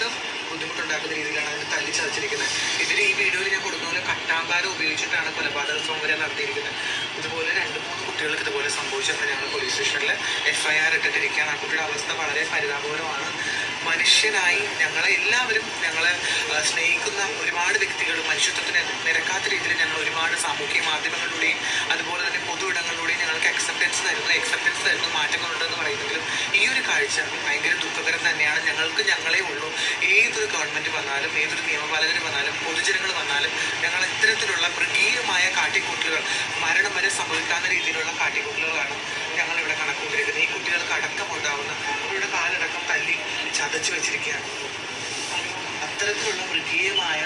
വീണ്ടും ബുദ്ധിമുട്ടുണ്ടാക്കുന്ന രീതിയിലാണ് അതിന് തല്ലി ചതച്ചിരിക്കുന്നത് ഇതിൽ ഈ വീഡിയോയിൽ ഞാൻ കൊടുക്കുന്ന പോലെ കട്ടാമ്പാരം ഉപയോഗിച്ചിട്ടാണ് കൊലപാതക സംവരം നടത്തിയിരിക്കുന്നത്. ഇതുപോലെ രണ്ട് മൂന്ന് കുട്ടികൾക്ക് ഇതുപോലെ സംഭവിച്ചപ്പോൾ ഞങ്ങൾ പോലീസ് സ്റ്റേഷനിൽ എഫ് ഐ ആർ ഇട്ടിട്ടിരിക്കുകയാണ്. ആ കുട്ടിയുടെ അവസ്ഥ വളരെ പരിതാപകരമാണ്. മനുഷ്യനായി ഞങ്ങളെ എല്ലാവരും ഞങ്ങളെ സ്നേഹിക്കുന്ന ഒരുപാട് വ്യക്തികൾ മനുഷ്യത്വത്തിന് നിരക്കാത്ത രീതിയിൽ ഞങ്ങൾ ഒരുപാട് സാമൂഹ്യ മാധ്യമങ്ങളിലൂടെയും അതുപോലെ തന്നെ പൊതു ഇടങ്ങളിലൂടെയും ഞങ്ങൾക്ക് അക്സെപ്റ്റൻസ് തരുന്നു. അക്സെപ്റ്റൻസ് തരുന്നു മാറ്റങ്ങളുണ്ടെന്ന് പറയുന്നെങ്കിലും കാഴ്ച ഭയങ്കര ദുഃഖകരം തന്നെയാണ്. ഞങ്ങൾക്ക് ഞങ്ങളേ ഉള്ളൂ. ഏതൊരു ഗവൺമെന്റ് വന്നാലും ഏതൊരു നിയമപാലകർ വന്നാലും പൊതുജനങ്ങൾ വന്നാലും ഞങ്ങൾ ഇത്തരത്തിലുള്ള മൃഗീയമായ കാട്ടിക്കൂട്ടലുകൾ മരണം വരെ സംഭവിക്കാവുന്ന രീതിയിലുള്ള കാട്ടിക്കൂട്ടലുകളാണ് ഞങ്ങൾ ഇവിടെ കണക്കുകൊണ്ടിരിക്കുന്നത് ഈ കുട്ടികൾക്ക് അടക്കമുണ്ടാവുന്ന അവരുടെ കാലടക്കം തല്ലി ചതച്ചു വെച്ചിരിക്കുകയാണ്. അത്തരത്തിലുള്ള മൃഗീയമായ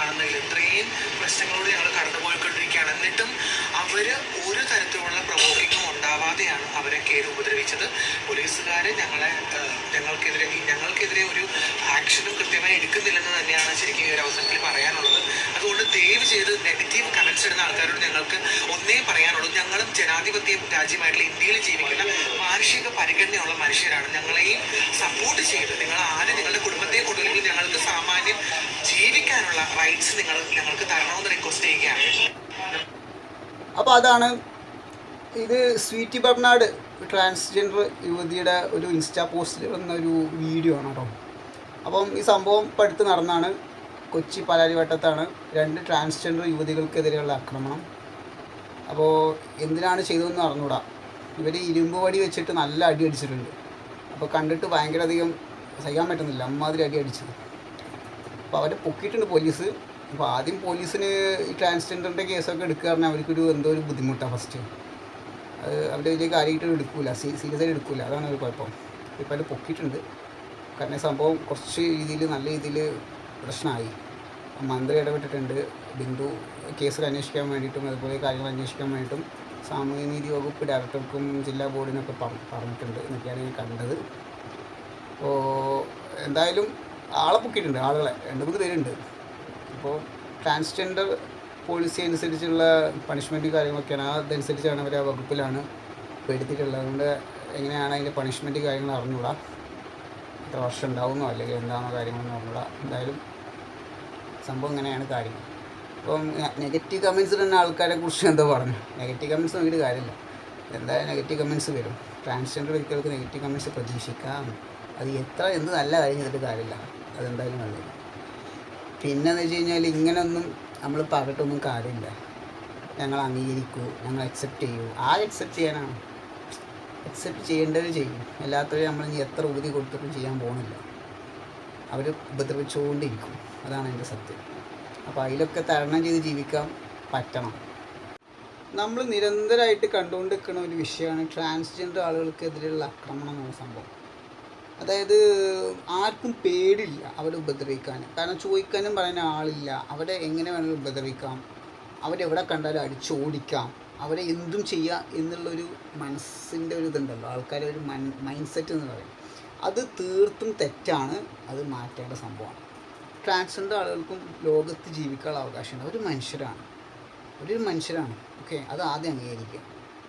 കാണുന്നതിൽ ഇത്രയും പ്രശ്നങ്ങളോട് ഞങ്ങൾ കടന്നുപോയിക്കൊണ്ടിരിക്കുകയാണ്. എന്നിട്ടും അവർ ഒരു തരത്തിലുള്ള പ്രവോക്കിങ്ങും ഉണ്ടാവാതെയാണ് അവരെ കയറി ഉപദ്രവിച്ചത്. പോലീസുകാർ ഞങ്ങളെ ഞങ്ങൾക്കെതിരെ ഞങ്ങൾക്കെതിരെ ഒരു ആക്ഷനും കൃത്യമായി എടുക്കുന്നില്ലെന്ന് തന്നെയാണ് ശരിക്കും ഈ ഒരു അവസരത്തിൽ പറയാനുള്ളത്. അതുകൊണ്ട് ദയവ് ചെയ്ത് നെഗറ്റീവ് കമൻസ് ഇടുന്ന ആൾക്കാരോട് ഞങ്ങൾക്ക് ഒന്നേ പറയാനുള്ളൂ. ഞങ്ങളും ജനാധിപത്യ രാജ്യമായിട്ടുള്ള ഇന്ത്യയിൽ ജീവിക്കുന്ന മാനുഷിക പരിഗണനയുള്ള മനുഷ്യരാണ്. ഞങ്ങളെയും സപ്പോർട്ട് ചെയ്ത് നിങ്ങൾ ആരും നിങ്ങളുടെ കുടുംബത്തെ കൊണ്ടുവരുമ്പോൾ ഞങ്ങൾക്ക് സാമാന്യം ജീവിക്കാനുള്ള റൈറ്റ്സ് നിങ്ങൾ ഞങ്ങൾക്ക് തരണമെന്ന് റിക്വസ്റ്റ് ചെയ്യുകയാണ്. അപ്പോൾ അതാണ് ഇത് സ്വീറ്റി ബർണാഡ് ട്രാൻസ്ജെൻഡർ യുവതിയുടെ ഒരു ഇൻസ്റ്റാ പോസ്റ്റിൽ വന്ന ഒരു വീഡിയോ ആണ് കേട്ടോ. അപ്പം ഈ സംഭവം അടുത്ത് നടന്നാണ്. കൊച്ചി പാലാരിവട്ടത്താണ് രണ്ട് ട്രാൻസ്ജെൻഡർ യുവതികൾക്കെതിരെയുള്ള ആക്രമണം. അപ്പോൾ എന്തിനാണ് ചെയ്തതെന്ന് അറിഞ്ഞൂടാ. ഇവർ ഇരുമ്പ് വടി വെച്ചിട്ട് നല്ല അടി അടിച്ചിട്ടുണ്ട്. അപ്പോൾ കണ്ടിട്ട് ഭയങ്കര അധികം സഹിക്കാൻ പറ്റുന്നില്ല. അമ്മാതിരി അടി അടിച്ചത്. അപ്പോൾ അവരെ പൊക്കിയിട്ടുണ്ട് പോലീസ്. അപ്പോൾ ആദ്യം പോലീസിന് ഈ ട്രാൻസ്ജെൻഡറിന്റെ കേസൊക്കെ എടുക്കുക പറഞ്ഞാൽ അവർക്കൊരു എന്തോ ഒരു ബുദ്ധിമുട്ടാണ് ഫസ്റ്റ് അത് അവർ വലിയ കാര്യമായിട്ട് എടുക്കില്ല സീരിയസ് ആയിട്ട് എടുക്കില്ല അതാണ് ഒരു കുഴപ്പം. ഇപ്പോൾ അവർ പൊക്കിയിട്ടുണ്ട്. കാരണം സംഭവം കുറച്ച് രീതിയിൽ നല്ല രീതിയിൽ പ്രശ്നമായി. മന്ത്രി ഇടപെട്ടിട്ടുണ്ട്. ബിന്ദു കേസ് അന്വേഷിക്കാൻ വേണ്ടിയിട്ടും അതുപോലെ കാര്യങ്ങൾ അന്വേഷിക്കാൻ വേണ്ടിയിട്ടും സാമൂഹ്യനീതി വകുപ്പ് ഡയറക്ടർക്കും ജില്ലാ ബോർഡിനൊക്കെ പറ- പറഞ്ഞിട്ടുണ്ട്. എന്നൊക്കെയാണ് ഞാൻ കണ്ടത്. അപ്പോൾ എന്തായാലും ആളെ പൊക്കിയിട്ടുണ്ട് ആളുകളെ. രണ്ട് മൂന്ന് പേരുണ്ട് അപ്പോൾ ട്രാൻസ്ജെൻഡർ പോളിസി അനുസരിച്ചുള്ള പണിഷ്മെന്റ് കാര്യങ്ങളൊക്കെയാണ്. അതനുസരിച്ചാണ് അവർ ആ വകുപ്പിലാണ് പെടുത്തിയിട്ടുള്ളത് അതുകൊണ്ട് എങ്ങനെയാണ് അതിന്റെ പണിഷ്മെന്റ് കാര്യങ്ങൾ അറിഞ്ഞൂടാ എത്ര വർഷം ഉണ്ടാവുന്നോ അല്ലെങ്കിൽ എന്താണോ കാര്യങ്ങളെന്ന് അറിഞ്ഞൂടാ എന്തായാലും സംഭവം ഇങ്ങനെയാണ് കാര്യം അപ്പം നെഗറ്റീവ് കമൻസ് തന്നെ ആൾക്കാരെ കുറിച്ച് എന്തോ പറഞ്ഞു. നെഗറ്റീവ് കമൻസ് നോക്കിയിട്ട് കാര്യമില്ല. എന്തായാലും നെഗറ്റീവ് കമൻസ് വരും. ട്രാൻസ്ജെൻഡർ വ്യക്തികൾക്ക് നെഗറ്റീവ് കമൻസ് പ്രതീക്ഷിക്കാം. അത് എത്ര എന്ത് നല്ല കാര്യം ചെയ്തിട്ട് കാര്യമില്ല. അതെന്തായാലും നല്ലത്. പിന്നെന്ന് വെച്ച് കഴിഞ്ഞാൽ ഇങ്ങനൊന്നും നമ്മൾ പറഞ്ഞിട്ടൊന്നും കാര്യമില്ല. ഞങ്ങൾ അംഗീകരിക്കൂ ഞങ്ങൾ അക്സെപ്റ്റ് ചെയ്യൂ. ആ അക്സെപ്റ്റ് ചെയ്യാനാണ്? അക്സെപ്റ്റ് ചെയ്യേണ്ടവർ ചെയ്യും. അല്ലാത്തവർ നമ്മൾ ഇനി എത്ര ഊതി കൊടുത്തിട്ടും ചെയ്യാൻ പോകുന്നില്ല അവർ ഉപദ്രവിച്ചുകൊണ്ടിരിക്കും അതാണ് എന്റെ സത്യം. അപ്പോൾ അതിലൊക്കെ തരണം ചെയ്ത് ജീവിക്കാൻ പറ്റണം. നമ്മൾ നിരന്തരമായിട്ട് കണ്ടുകൊണ്ടിരിക്കുന്ന ഒരു വിഷയമാണ് ട്രാൻസ്ജെൻഡർ ആളുകൾക്കെതിരെയുള്ള ആക്രമണം സംഭവം. അതായത് ആർക്കും പേടില്ല അവരെ ഉപദ്രവിക്കാൻ. കാരണം ചോദിക്കാനും പറയാൻ ആളില്ല. അവരെ എങ്ങനെ വേണമെങ്കിലും ഉപദ്രവിക്കാം. അവരെവിടെ കണ്ടാലും അടിച്ചോടിക്കാം. അവരെ എന്തും ചെയ്യാം എന്നുള്ളൊരു മനസ്സിന്റെ ഒരു ഇതുണ്ടല്ലോ. ആൾക്കാരെ ഒരു മൈൻഡ് സെറ്റ് എന്ന് പറയും. അത് തീർത്തും തെറ്റാണ്. അത് മാറ്റേണ്ട സംഭവമാണ്. ട്രാൻസ്ജെൻഡർ ആളുകൾക്കും ലോകത്ത് ജീവിക്കാനുള്ള അവകാശമുണ്ട്. അവർ മനുഷ്യരാണ്. അവരൊരു മനുഷ്യരാണ്. ഓക്കെ? അത് ആദ്യം അംഗീകരിക്കുക.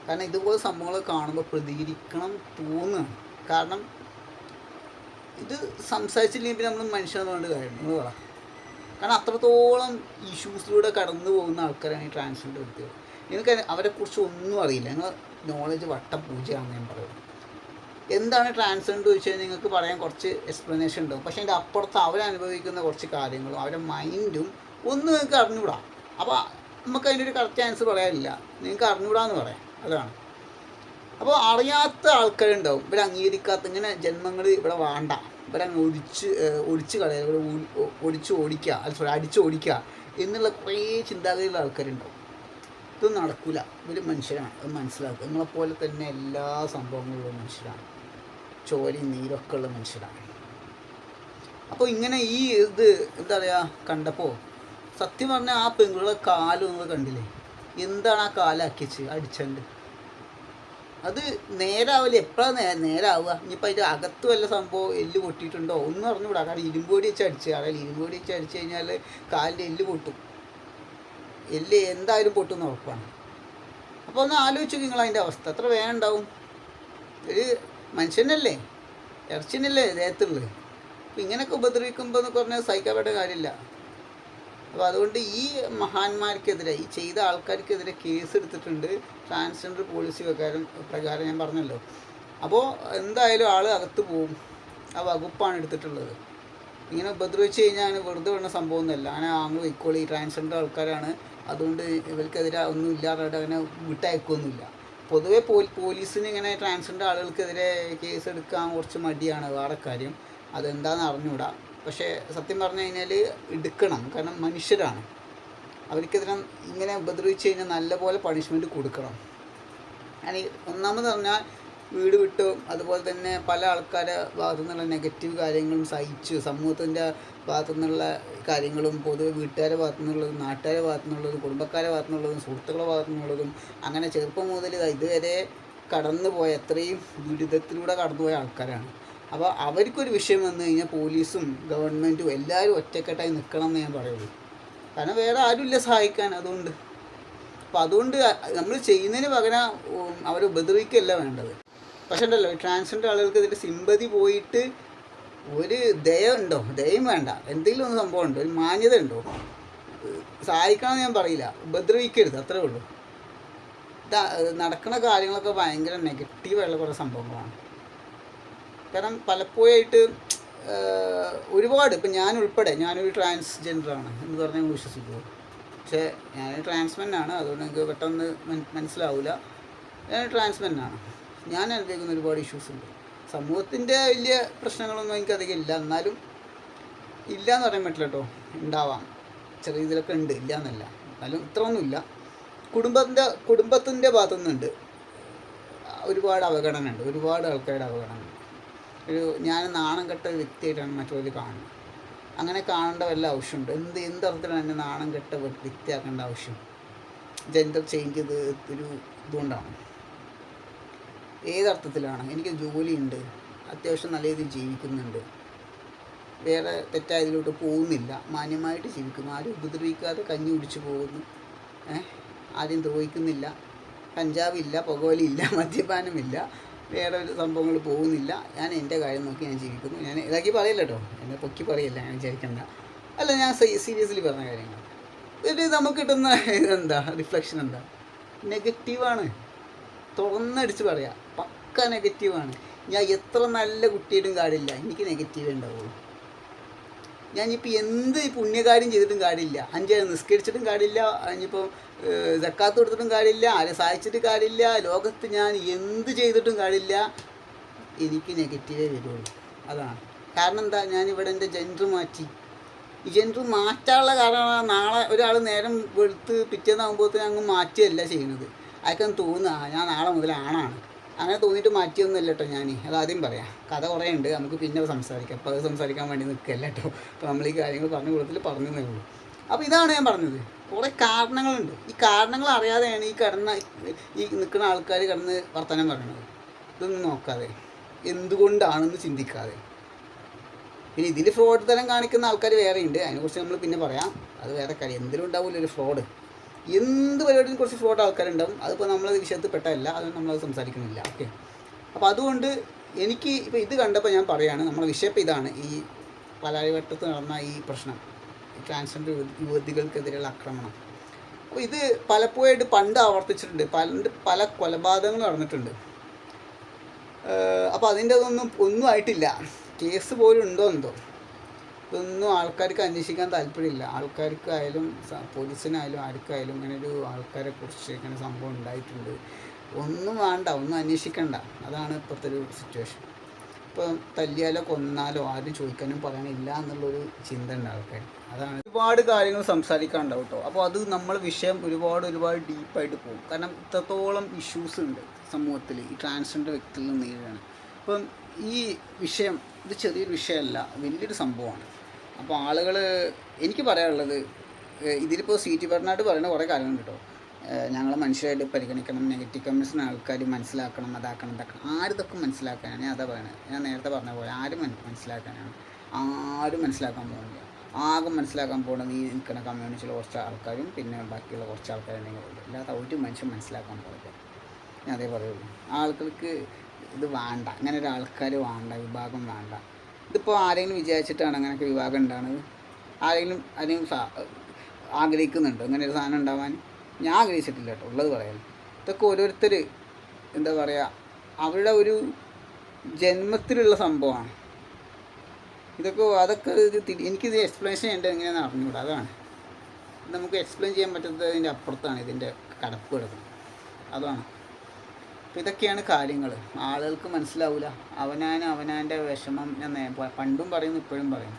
കാരണം ഇതുപോലെ സംഭവങ്ങൾ കാണുമ്പോൾ പ്രതികരിക്കണം തോന്നുകയാണ്. കാരണം ഇത് സംസാരിച്ചില്ലെങ്കിൽ പിന്നെ നമ്മൾ മനുഷ്യനെന്നുകൊണ്ട് കാര്യം നിങ്ങൾ പറ. കാരണം അത്രത്തോളം ഇഷ്യൂസിലൂടെ കടന്നു പോകുന്ന ആൾക്കാരാണ് ഈ ട്രാൻസ്ജെൻഡർ വ്യക്തികൾ. നിങ്ങൾക്ക് അവരെക്കുറിച്ച് ഒന്നും അറിയില്ല. നിങ്ങൾ നോളജ് വട്ടപൂജയാണെന്ന് ഞാൻ പറയുന്നത് എന്താണ് ട്രാൻസ്ജെൻഡർ ചോദിച്ചു കഴിഞ്ഞാൽ നിങ്ങൾക്ക് പറയാൻ കുറച്ച് എക്സ്പ്ലനേഷൻ ഉണ്ടാവും. പക്ഷേ അതിന്റെ അപ്പുറത്ത് അവരനുഭവിക്കുന്ന കുറച്ച് കാര്യങ്ങളും അവരുടെ മൈൻഡും ഒന്നും നിങ്ങൾക്ക് അറിഞ്ഞൂടാ അപ്പോൾ നമുക്ക് അതിന്റെ ഒരു കറക്റ്റ് ആൻസർ പറയാനില്ല. നിങ്ങൾക്ക് അറിഞ്ഞുകൂടാന്ന് പറയാം. അതാണ്. അപ്പോൾ അറിയാത്ത ആൾക്കാരുണ്ടാവും. ഇവർ അംഗീകരിക്കാത്ത ഇങ്ങനെ ജന്മങ്ങൾ ഇവിടെ വേണ്ട. ഇവരങ്ങ് ഒടിച്ച് ഒടിച്ച് കളയുക ഇവിടെ ഒടിച്ച് ഓടിക്കുക അല്ല സോറി അടിച്ച് ഓടിക്കുക എന്നുള്ള കുറേ ചിന്താഗതിയുള്ള ആൾക്കാരുണ്ടാവും. ഇതൊന്നും നടക്കില്ല ഇവർ മനുഷ്യരാണ്. അത് മനസ്സിലാക്കുക. നിങ്ങളെപ്പോലെ തന്നെ എല്ലാ സംഭവങ്ങളിലും മനുഷ്യരാണ്. ചോരയും നീരൊക്കെ ഉള്ള മനുഷ്യരാണ്. അപ്പോൾ ഇങ്ങനെ ഈ ഇത് എന്താ പറയുക കണ്ടപ്പോൾ സത്യം പറഞ്ഞാൽ ആ പെങ്ങളുടെ കാൽ നിങ്ങൾ കണ്ടില്ലേ? എന്താണ് ആ കാലാക്കിച്ച് അടിച്ചണ്ട്. അത് നേരാവില്ല. എപ്പോഴാണ് നേരാവുക? ഇനിയിപ്പോൾ അതിന്റെ അകത്ത് വല്ല സംഭവം എല്ല് പൊട്ടിയിട്ടുണ്ടോ? ഒന്നും അറിഞ്ഞുകൂടാ. കാരണം ഇരുമ്പോടി വെച്ച് അടിച്ച്. കാരണം ഇരുമ്പോടി വെച്ച് അടിച്ച് കഴിഞ്ഞാൽ കാലിന്റെ എല്ല് പൊട്ടും. എല്ല് എന്തായാലും പൊട്ടുന്ന ഉറപ്പാണ്. അപ്പോൾ ഒന്ന് ആലോചിച്ചു നിങ്ങൾ അതിന്റെ അവസ്ഥ. എത്ര വേഗം ഉണ്ടാവും? ഒരു മനുഷ്യനല്ലേ? ഇറച്ചിനല്ലേ ദേഹത്തുള്ളത് ഇങ്ങനെയൊക്കെ ഉപദ്രവിക്കുമ്പോൾ എന്ന് പറഞ്ഞാൽ സഹിക്കപ്പെട്ട കാര്യമില്ല. അപ്പോൾ അതുകൊണ്ട് ഈ മഹാന്മാർക്കെതിരെ ഈ ചെയ്ത ആൾക്കാർക്കെതിരെ കേസ് എടുത്തിട്ടുണ്ട് ട്രാൻസ്ജെൻഡർ പോളിസി പ്രകാരം പ്രകാരം ഞാൻ പറഞ്ഞല്ലോ. അപ്പോൾ എന്തായാലും ആൾ അകത്ത് പോവും. ആ വകുപ്പാണ് എടുത്തിട്ടുള്ളത്. ഇങ്ങനെ ഉപദ്രവിച്ച് കഴിഞ്ഞാൽ അങ്ങനെ വെറുതെ വിടുന്ന സംഭവമൊന്നുമല്ല. അങ്ങനെ ആങ്ങൾ ഇക്കോളി ട്രാൻസ്ജെൻഡർ ആൾക്കാരാണ്. അതുകൊണ്ട് ഇവർക്കെതിരെ ഒന്നും ഇല്ലാതായിട്ട് അങ്ങനെ വിട്ടയക്കൊന്നുമില്ല പൊതുവെ പോലീസിന് ഇങ്ങനെ ട്രാൻസ്ജെൻഡർ ആളുകൾക്കെതിരെ കേസ് എടുക്കാൻ കുറച്ച് മടിയാണ്. വേറെ കാര്യം. അതെന്താണെന്ന് അറിഞ്ഞൂടാ പക്ഷേ സത്യം പറഞ്ഞു കഴിഞ്ഞാൽ എടുക്കണം. കാരണം മനുഷ്യരാണ്. അവർക്കെതിരെ ഇങ്ങനെ ഉപദ്രവിച്ച് കഴിഞ്ഞാൽ നല്ലപോലെ പണിഷ്മെന്റ് കൊടുക്കണം. അതിന് ഒന്നാമത് പറഞ്ഞാൽ വീട് വിട്ടു അതുപോലെ തന്നെ പല ആൾക്കാരെ ഭാഗത്തു നിന്നുള്ള നെഗറ്റീവ് കാര്യങ്ങളും സഹിച്ചു. സമൂഹത്തിന്റെ ഭാഗത്തു നിന്നുള്ള കാര്യങ്ങളും പൊതുവെ വീട്ടുകാരെ ഭാഗത്തു നിന്നുള്ളതും നാട്ടുകാരെ ഭാഗത്തു നിന്നുള്ളതും കുടുംബക്കാരെ ഭാഗത്തു നിന്നുള്ളതും സുഹൃത്തുക്കളുടെ ഭാഗത്തു നിന്നുള്ളതും അങ്ങനെ ചെറുപ്പം മുതൽ ഇതാ ഇതുവരെ കടന്നുപോയ അത്രയും ദുരിതത്തിലൂടെ കടന്നുപോയ ആൾക്കാരാണ്. അപ്പോൾ അവർക്കൊരു വിഷയം വന്നു കഴിഞ്ഞാൽ പോലീസും ഗവൺമെന്റും എല്ലാവരും ഒറ്റക്കെട്ടായി നിൽക്കണം എന്ന് ഞാൻ പറയുള്ളൂ. കാരണം വേറെ ആരുമില്ല സഹായിക്കാൻ അതുകൊണ്ട്. അപ്പോൾ അതുകൊണ്ട് നമ്മൾ ചെയ്യുന്നതിന് പകരം അവരെ ഉപദ്രവിക്കുകയല്ല വേണ്ടത്. പക്ഷേ ഉണ്ടല്ലോ ട്രാൻസ്ജെൻഡർ ആളുകൾക്ക് ഇതിന്റെ സിമ്പതി പോയിട്ട് ഒരു ദയ ഉണ്ടോ? ദയം വേണ്ട. എന്തെങ്കിലും ഒന്ന് സംഭവം ഉണ്ടോ? ഒരു മാന്യത ഉണ്ടോ? സഹായിക്കണമെന്ന് ഞാൻ പറയില്ല. ഉപദ്രവിക്കരുത് അത്രേ ഉള്ളൂ. നടക്കുന്ന കാര്യങ്ങളൊക്കെ ഭയങ്കര നെഗറ്റീവായുള്ള കുറേ സംഭവങ്ങളാണ്. കാരണം പലപ്പോഴായിട്ട് ഒരുപാട് ഇപ്പം ഞാൻ ഉൾപ്പെടെ ഞാനൊരു ട്രാൻസ്ജെൻഡറാണ് എന്ന് പറഞ്ഞാൽ ഞങ്ങൾ വിശ്വസിക്കുമോ പക്ഷേ ഞാൻ ട്രാൻസ്മെൻ ആണ് അതുകൊണ്ട് എനിക്ക് പെട്ടെന്ന് മനസ്സിലാവില്ല ഞാൻ ട്രാൻസ്മെൻ ആണ് ഞാൻ അനുഭവിക്കുന്ന ഒരുപാട് ഇഷ്യൂസ് ഉണ്ട്. സമൂഹത്തിന്റെ വലിയ പ്രശ്നങ്ങളൊന്നും എനിക്കധികം ഇല്ല. എന്നാലും ഇല്ല എന്ന് പറയാൻ പറ്റില്ല കേട്ടോ. ഉണ്ടാവാം. ചെറിയ ഇതിലൊക്കെ ഉണ്ട്. ഇല്ല എന്നല്ല എന്നാലും ഇത്രയൊന്നുമില്ല കുടുംബത്തിന്റെ കുടുംബത്തിന്റെ ഭാഗത്തുനിന്നുണ്ട്. ഒരുപാട് അവഗണന ഉണ്ട് ഒരുപാട് ആൾക്കാരുടെ അവഗണന ഒരു ഞാൻ നാണം കെട്ട വ്യക്തിയായിട്ടാണ് മറ്റുള്ളവർ കാണുന്നത്. അങ്ങനെ കാണേണ്ട വല്ല ആവശ്യമുണ്ട്. എന്ത് എന്ത് അർത്ഥത്തിലാണ് എന്നെ നാണം കെട്ട വ്യ- വ്യക്തിയാക്കേണ്ട ആവശ്യം? ജെൻഡർ ചേഞ്ച് ചെയ്ത് ഒരു ഇതുകൊണ്ടാണ്. ഏതർത്ഥത്തിലാണ്? എനിക്ക് ജോലിയുണ്ട്. അത്യാവശ്യം നല്ല രീതിയിൽ ജീവിക്കുന്നുണ്ട്. വേറെ തെറ്റായതിലോട്ട് പോകുന്നില്ല. മാന്യമായിട്ട് ജീവിക്കുന്നു. ആരും ഉപദ്രവിക്കാതെ കഞ്ഞി കുടിച്ച് പോകുന്നു. ഏഹ്? ആരും ദ്രോഹിക്കുന്നില്ല. കഞ്ചാവില്ല പുകവലിയില്ല മദ്യപാനമില്ല. വേറെ ഒരു സംഭവങ്ങൾ പോകുന്നില്ല. ഞാൻ എന്റെ കാര്യം നോക്കി ഞാൻ ജീവിക്കുന്നു. ഞാൻ ഇതാക്കി പറയില്ല കേട്ടോ എന്നെ പൊക്കി പറയില്ല. ഞാൻ വിചാരിക്കണ്ട. അല്ല ഞാൻ സീരിയസ്ലി പറഞ്ഞ കാര്യങ്ങൾ. ഇത് നമുക്ക് കിട്ടുന്ന ഇതെന്താ? റിഫ്ലക്ഷൻ എന്താ? നെഗറ്റീവാണ് തുറന്നടിച്ച് പറയാം. പക്ക നെഗറ്റീവാണ് ഞാൻ എത്ര നല്ല കുട്ടിയിട്ടും കാര്യമില്ല. എനിക്ക് നെഗറ്റീവേ ഉണ്ടാവുള്ളൂ. ഞാനിപ്പോൾ എന്ത് പുണ്യകാര്യം ചെയ്തിട്ടും കാര്യമില്ല. അഞ്ചേരം നിസ്കരിച്ചിട്ടും കാര്യമില്ല. ഇനിയിപ്പം ജക്കാത്ത് കൊടുത്തിട്ടും കാര്യമില്ല. ആരെ സഹായിച്ചിട്ട് കാര്യമില്ല. ലോകത്ത് ഞാൻ എന്ത് ചെയ്തിട്ടും കാര്യമില്ല. എനിക്ക് നെഗറ്റീവേ വരുള്ളൂ. അതാണ്. കാരണം എന്താ? ഞാൻ ഞാനിവിടെ എന്റെ ജെൻഡർ മാറ്റി. ഈ ജെൻഡർ മാറ്റാനുള്ള കാരണം നാളെ ഒരാൾ നേരം വെളുത്ത് പിറ്റേന്നാകുമ്പോഴത്തേനും അങ്ങ് മാറ്റുകയല്ല ചെയ്യുന്നത്. അയക്കാൻ തോന്നുക ഞാൻ നാളെ മുതൽ ആണാണ്. അങ്ങനെ തോന്നിയിട്ട് മാറ്റിയൊന്നുമില്ല കേട്ടോ ഞാൻ അത് ആദ്യം പറയാം. കഥ കുറേ ഉണ്ട്. നമുക്ക് പിന്നെ സംസാരിക്കാം. അപ്പോൾ അത് സംസാരിക്കാൻ വേണ്ടി നിൽക്കല്ല കേട്ടോ അപ്പോൾ നമ്മൾ ഈ കാര്യങ്ങൾ പറഞ്ഞ കൂട്ടത്തിൽ പറഞ്ഞതേ ഉള്ളൂ. അപ്പോൾ ഇതാണ് ഞാൻ പറഞ്ഞത്. കുറേ കാരണങ്ങളുണ്ട്. ഈ കാരണങ്ങൾ അറിയാതെയാണ് ഈ കിടന്ന ഈ നിൽക്കുന്ന ആൾക്കാർ കിടന്ന് വർത്തമാനം പറയുന്നത്. ഇതൊന്നും നോക്കാതെ. എന്തുകൊണ്ടാണെന്ന് ചിന്തിക്കാതെ. പിന്നെ ഇതിൽ ഫ്രോഡ് തരം കാണിക്കുന്ന ആൾക്കാർ വേറെയുണ്ട്. അതിനെക്കുറിച്ച് നമ്മൾ പിന്നെ പറയാം. അത് വേറെ കാര്യം. എന്തിലും ഉണ്ടാവില്ല ഒരു ഫ്രോഡ് എന്ത് പരിപാടിയും കുറച്ച് ഫ്രോഡ് ആൾക്കാരുണ്ടാവും. അതിപ്പോൾ നമ്മൾ വിഷയത്തിൽ പെട്ടതല്ല അത് നമ്മളത് സംസാരിക്കുന്നില്ല. ഓക്കെ അപ്പോൾ അതുകൊണ്ട് എനിക്ക് ഇപ്പോൾ ഇത് കണ്ടപ്പോൾ ഞാൻ പറയുകയാണ് നമ്മളെ വിഷയം ഇപ്പോൾ ഇതാണ്. ഈ പലാരിവട്ടത്ത് നടന്ന ഈ പ്രശ്നം. ട്രാൻസ്ജെൻഡർ യുവതികൾക്കെതിരെയുള്ള ആക്രമണം. അപ്പോൾ ഇത് പലപ്പോഴായിട്ട് പണ്ട് ആവർത്തിച്ചിട്ടുണ്ട്. പണ്ട് പല കൊലപാതകങ്ങൾ നടന്നിട്ടുണ്ട്. അപ്പോൾ അതിന്റെ അതൊന്നും ഒന്നും ആയിട്ടില്ല. കേസ് പോലും ഉണ്ടോ എന്തോ? ഇതൊന്നും ആൾക്കാർക്ക് അന്വേഷിക്കാൻ താല്പര്യമില്ല. ആൾക്കാർക്കായാലും പോലീസിനായാലും ആർക്കായാലും ഇങ്ങനെ ഒരു ആൾക്കാരെ കുറിച്ച് ഇങ്ങനെ സംഭവം ഉണ്ടായിട്ടുണ്ട്. ഒന്നും വേണ്ട ഒന്നും അന്വേഷിക്കണ്ട. അതാണ് ഇപ്പോഴത്തെ ഒരു സിറ്റുവേഷൻ ഇപ്പം തല്ലിയാലോ കൊന്നാലോ ആരും ചോദിക്കാനും പറയാനില്ല എന്നുള്ളൊരു ചിന്ത ഉണ്ട് ആൾക്കാർ അതാണ് ഒരുപാട് കാര്യങ്ങൾ സംസാരിക്കാനുണ്ടാവും കേട്ടോ അപ്പോൾ അത് നമ്മൾ വിഷയം ഒരുപാട് ഒരുപാട് ഡീപ്പായിട്ട് പോകും. കാരണം ഇത്രത്തോളം ഇഷ്യൂസ് ഉണ്ട് സമൂഹത്തിൽ ഈ ട്രാൻസ്ജെൻഡർ വ്യക്തികൾ നേരിടുകയാണ് അപ്പം ഈ വിഷയം ഇത് ചെറിയൊരു വിഷയമല്ല വലിയൊരു സംഭവമാണ്. അപ്പോൾ ആളുകൾ എനിക്ക് പറയാനുള്ളത് ഇതിലിപ്പോൾ ഇതിലിപ്പോൾ സീറ്റ് ഭരണമായിട്ട് പറയുന്ന കുറേ കാര്യങ്ങളുണ്ട് കേട്ടോ. ഞങ്ങൾ മനുഷ്യരായിട്ട് പരിഗണിക്കണം നെഗറ്റീവ് കമൻസിന് ആൾക്കാർ മനസ്സിലാക്കണം അതാക്കണം ഇതാക്കണം. ആരിതൊക്കെ മനസ്സിലാക്കാനാണ് ഞാൻ അതാ പറയുന്നത് ഞാൻ നേരത്തെ പറഞ്ഞ പോലെ ആരും മനസ്സിലാക്കാനാണ്. ആരും മനസ്സിലാക്കാൻ പോകുന്നില്ല. ആകെ മനസ്സിലാക്കാൻ പോകുന്നത് ഈ നിൽക്കുന്ന കമ്മ്യൂണിറ്റിയിലെ കുറച്ച് ആൾക്കാരും പിന്നെ ബാക്കിയുള്ള കുറച്ച് ആൾക്കാരുണ്ടെങ്കിൽ അല്ലാതെ ഒരു മനുഷ്യൻ മനസ്സിലാക്കാൻ പോകില്ല ഞാൻ അതേ പറയുള്ളൂ. ആൾക്കാർക്ക് ഇത് വേണ്ട. അങ്ങനെ ഒരു ആൾക്കാർ വേണ്ട വിഭാഗം വേണ്ട. ഇതിപ്പോൾ ആരെങ്കിലും വിചാരിച്ചിട്ടാണ് അങ്ങനെയൊക്കെ വിവാഹം ഉണ്ടാകുന്നത് ആരെങ്കിലും ആരെങ്കിലും ആഗ്രഹിക്കുന്നുണ്ടോ അങ്ങനെ ഒരു സാധനം ഉണ്ടാവാൻ? ഞാൻ ആഗ്രഹിച്ചിട്ടില്ല കേട്ടോ ഉള്ളത് പറയാൻ. ഇതൊക്കെ ഓരോരുത്തർ എന്താ പറയുക അവരുടെ ഒരു ജന്മത്തിലുള്ള സംഭവമാണ്. ഇതൊക്കെ അതൊക്കെ എനിക്കിത് എക്സ്പ്ലനേഷൻ എന്റെ എങ്ങനെയാണെന്ന് അറിഞ്ഞുകൂടാ അതാണ്. നമുക്ക് എക്സ്പ്ലെയിൻ ചെയ്യാൻ പറ്റാത്തതിന്റെ അപ്പുറത്താണ് ഇതിന്റെ കടപ്പ് കിടക്കുന്നത് അതാണ്. അപ്പോൾ ഇതൊക്കെയാണ് കാര്യങ്ങൾ ആളുകൾക്ക് മനസ്സിലാവില്ല അവനാൻ അവനാന്റെ വിഷമം ഞാൻ പണ്ടും പറയുന്നു ഇപ്പോഴും പറയുന്നു.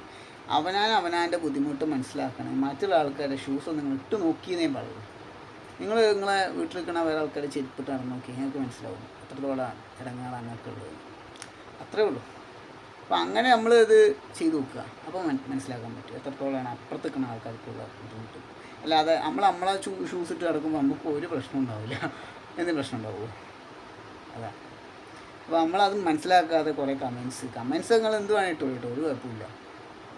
അവനാൻ അവനാന്റെ ബുദ്ധിമുട്ട് മനസ്സിലാക്കണം. മറ്റുള്ള ആൾക്കാരുടെ ഷൂസ് നിങ്ങൾ ഇട്ട് നോക്കിയെന്നേ പറയുള്ളൂ. നിങ്ങൾ നിങ്ങളെ വീട്ടിൽ നിൽക്കുന്ന വേറെ ആൾക്കാരെ ചെരുപ്പിട്ട് നടന്ന് നോക്കി നിങ്ങൾക്ക് മനസ്സിലാവും. എത്രത്തോളം ഇടങ്ങളാണ് അങ്ങനെയൊക്കെ ഉള്ളത്. അത്രേ ഉള്ളൂ. അപ്പോൾ അങ്ങനെ നമ്മൾ ഇത് ചെയ്തു നോക്കുക. അപ്പോൾ മനസ്സിലാക്കാൻ പറ്റും. എത്രത്തോളമാണ് അപ്പുറത്ത് നിൽക്കുന്ന ആൾക്കാർക്കുള്ള ബുദ്ധിമുട്ട്. അല്ലാതെ നമ്മൾ നമ്മളെ ഷൂസ് ഇട്ട് കിടക്കുമ്പോൾ നമുക്ക് ഒരു പ്രശ്നം ഉണ്ടാവില്ല. എന്ത് പ്രശ്നം ഉണ്ടാവുമോ അതാ. അപ്പോൾ നമ്മളത് മനസ്സിലാക്കാതെ കുറേ കമൻസ് കമൻസ് നിങ്ങൾ എന്ത് വേണമെങ്കിൽ ഒരു കുഴപ്പമില്ല.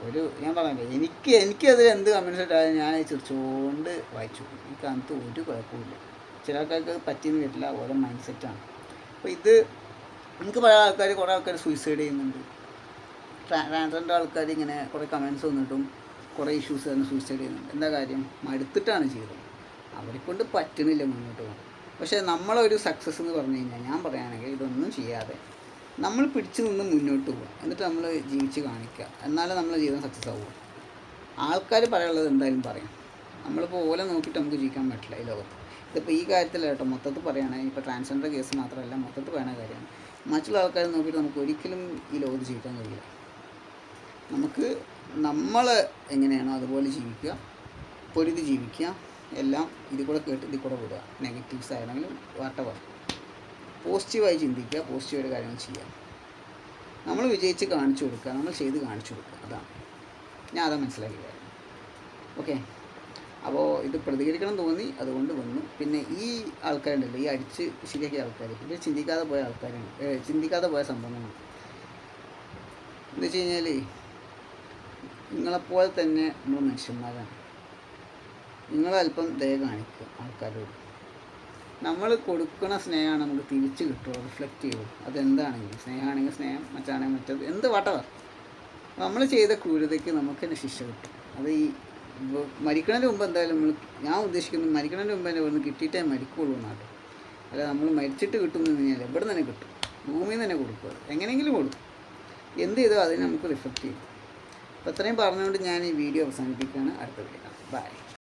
ഒരു ഞാൻ പറഞ്ഞില്ലേ എനിക്ക് എനിക്കതിൽ എന്ത് കമൻസ് ഇട്ടാലും ഞാൻ ചിരിച്ചുകൊണ്ട് വായിച്ചു. എനിക്ക് അങ്ങനത്തെ ഒരു കുഴപ്പമില്ല ചില ആൾക്കാർക്ക് അത് പറ്റിയെന്ന് വരില്ല ഓരോ മൈൻഡ് സെറ്റാണ് അപ്പോൾ ഇത് എനിക്ക് പല ആൾക്കാർ കുറേ ആൾക്കാർ സൂയിസൈഡ് ചെയ്യുന്നുണ്ട്. ട്രാൻസ്ജെൻഡർ ആൾക്കാർ ഇങ്ങനെ കുറേ കമൻസ് വന്നിട്ടും കുറേ ഇഷ്യൂസ് തന്നെ സൂയിസൈഡ് ചെയ്യുന്നുണ്ട്. എന്താ കാര്യം? മടുത്തിട്ടാണ് ചെയ്തത്. അവരെക്കൊണ്ട് പറ്റുന്നില്ല മുന്നോട്ട് പോകാൻ. പക്ഷേ നമ്മളൊരു സക്സസ് എന്ന് പറഞ്ഞു കഴിഞ്ഞാൽ ഞാൻ പറയുകയാണെങ്കിൽ ഇതൊന്നും ചെയ്യാതെ നമ്മൾ പിടിച്ചു നിന്ന് മുന്നോട്ട് പോകുക എന്നിട്ട് നമ്മൾ ജീവിച്ച് കാണിക്കുക. എന്നാലേ നമ്മളെ ജീവിതം സക്സസ് ആവുക ആൾക്കാർ പറയാനുള്ളത് എന്തായാലും പറയും. നമ്മളിപ്പോൾ ഓലെ നോക്കിയിട്ട് നമുക്ക് ജീവിക്കാൻ പറ്റില്ല ഈ ലോകത്ത്. ഇതിപ്പോൾ ഈ കാര്യത്തിലല്ല കേട്ടോ. മൊത്തത്തിൽ പറയുകയാണെങ്കിൽ ഇപ്പോൾ ട്രാൻസ്ജെൻഡർ കേസ് മാത്രമല്ല മൊത്തത്തിൽ പറയുന്ന കാര്യമാണ്. മറ്റുള്ള ആൾക്കാരെ നോക്കിയിട്ട് നമുക്ക് ഒരിക്കലും ഈ ലോകത്ത് ജീവിക്കാൻ കഴിയില്ല. നമുക്ക് നമ്മൾ എങ്ങനെയാണോ അതുപോലെ ജീവിക്കുക. പൊരുതി ജീവിക്കുക. എല്ലാം ഇതിൽ കൂടെ കേട്ട് ഇതിൽ കൂടെ വിടുക. നെഗറ്റീവ്സ് ആണെങ്കിലും വാട്ടവർ പോസിറ്റീവായി ചിന്തിക്കുക പോസിറ്റീവായിട്ട് കാര്യങ്ങൾ ചെയ്യുക. നമ്മൾ വിജയിച്ച് കാണിച്ചു കൊടുക്കുക നമ്മൾ ചെയ്ത് കാണിച്ചു കൊടുക്കുക. അതാണ്. ഞാൻ അതാ മനസ്സിലാക്കി കാര്യം ഓക്കെ അപ്പോൾ ഇത് പ്രതികരിക്കണം തോന്നി അതുകൊണ്ട് വന്നു. പിന്നെ ഈ ആൾക്കാരുണ്ടല്ലോ ഈ അടിച്ച് ശരിയാക്കിയ ആൾക്കാർ ഇത് ചിന്തിക്കാതെ പോയ ആൾക്കാരാണ്. ചിന്തിക്കാതെ പോയ സംഭവങ്ങളാണ്. എന്ന് വെച്ച് കഴിഞ്ഞാൽ നിങ്ങളെപ്പോലെ തന്നെ നമ്മൾ മനുഷ്യന്മാരാണ്. നിങ്ങളൽപ്പം ദയ കാണിക്കുക ആൾക്കാരോട്. നമ്മൾ കൊടുക്കുന്ന സ്നേഹമാണ് നമുക്ക് തിരിച്ച് കിട്ടുമോ റിഫ്ലക്റ്റ് ചെയ്യുമോ അതെന്താണെങ്കിലും സ്നേഹമാണെങ്കിൽ സ്നേഹം മറ്റാണെങ്കിൽ മറ്റത്. എന്ത് വട്ടവർ നമ്മൾ ചെയ്ത ക്രൂരതയ്ക്ക് നമുക്ക് തന്നെ ശിക്ഷ കിട്ടും. അത് ഈ മരിക്കണതിന് മുമ്പ് എന്തായാലും നമ്മൾ ഞാൻ ഉദ്ദേശിക്കുന്നത് മരിക്കണതിന് മുമ്പ് തന്നെ ഇവിടുന്ന് കിട്ടിയിട്ടേ മരിക്കുള്ളൂ എന്നാട്ടോ അല്ല നമ്മൾ മരിച്ചിട്ട് കിട്ടുമെന്ന് കഴിഞ്ഞാൽ എവിടെ തന്നെ കിട്ടും? ഭൂമിയിൽ തന്നെ കൊടുക്കുക. എങ്ങനെയെങ്കിലും കൊടുക്കും. എന്ത് ചെയ്തോ അതിനെ നമുക്ക് റിഫ്ലക്റ്റ് ചെയ്യും. അപ്പോൾ ഇത്രയും പറഞ്ഞുകൊണ്ട് ഞാൻ ഈ വീഡിയോ അവസാനിപ്പിക്കുകയാണ്. അടുത്ത വീഡിയോ ബൈ